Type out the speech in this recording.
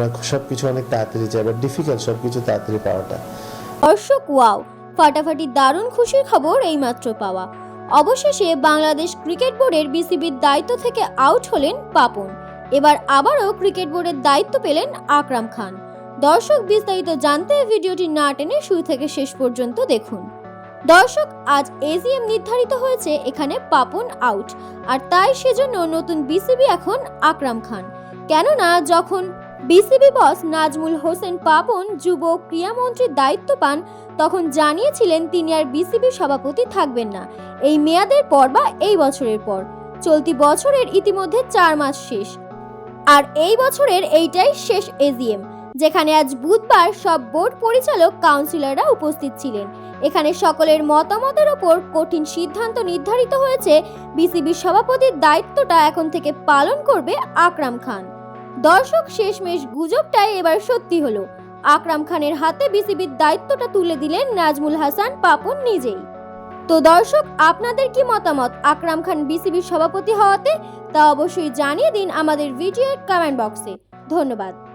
আমরা সব কিছু অনেক তাড়াতাড়ি বাট ডিফিকাল্ট সব কিছু তাড়াতাড়ি পাওয়াটা। দর্শক ওয়াও ফাটাফাটি দারুণ খুশির খবর পাওয়া। অবশেষে বাংলাদেশ ক্রিকেট বোর্ডের বিসিবির দায়িত্ব থেকে আউট হলেন পাপন। এবার আবারও ক্রিকেট বোর্ডের দায়িত্ব পেলেন আকরাম খান। দর্শক, বিস্তারিত জানতে ভিডিওটি না টেনে শুরু থেকে শেষ পর্যন্ত দেখুন। দর্শক, আজ এজিএম নির্ধারিত হয়েছে, এখানে পাপন আউট আর তাই সেজন্য নতুন বিসিবি এখন আকরাম খান। কেননা, যখন বিসিবি বস নাজমুল হোসেন পাপন যুব ক্রীড়ামন্ত্রীর দায়িত্ব পান, তখন জানিয়েছিলেন তিনি আর বিসিবি সভাপতি থাকবেন না। এই মেয়াদের পর বা এই বছরের পর। চলতি বছরের ইতিমধ্যে চার মাস শেষ। আর এই বছরের এইটাই শেষ এজিএম, যেখানে আজ বুধবার সব বোর্ড পরিচালক, কাউন্সিলররা উপস্থিত ছিলেন। এখানে সকলের মতামতের ওপর কঠিন সিদ্ধান্ত নির্ধারিত হয়েছে। বিসিবির সভাপতির দায়িত্বটা এখন থেকে পালন করবে আকরাম খান। দর্শক শেষমেশ গুজবটাই এবার সত্যি হলো। আকরাম খানের হাতে বিসিবির দায়িত্বটা তুলে দিলেন নাজমুল হাসান পাপন নিজেই। তো দর্শক, আপনাদের কি মতামত? আকরাম খান বিসিবির সভাপতি হওয়াতে তা অবশ্যই জানিয়ে দিন আমাদের ভিডিওর কমেন্ট বক্সে ধন্যবাদ।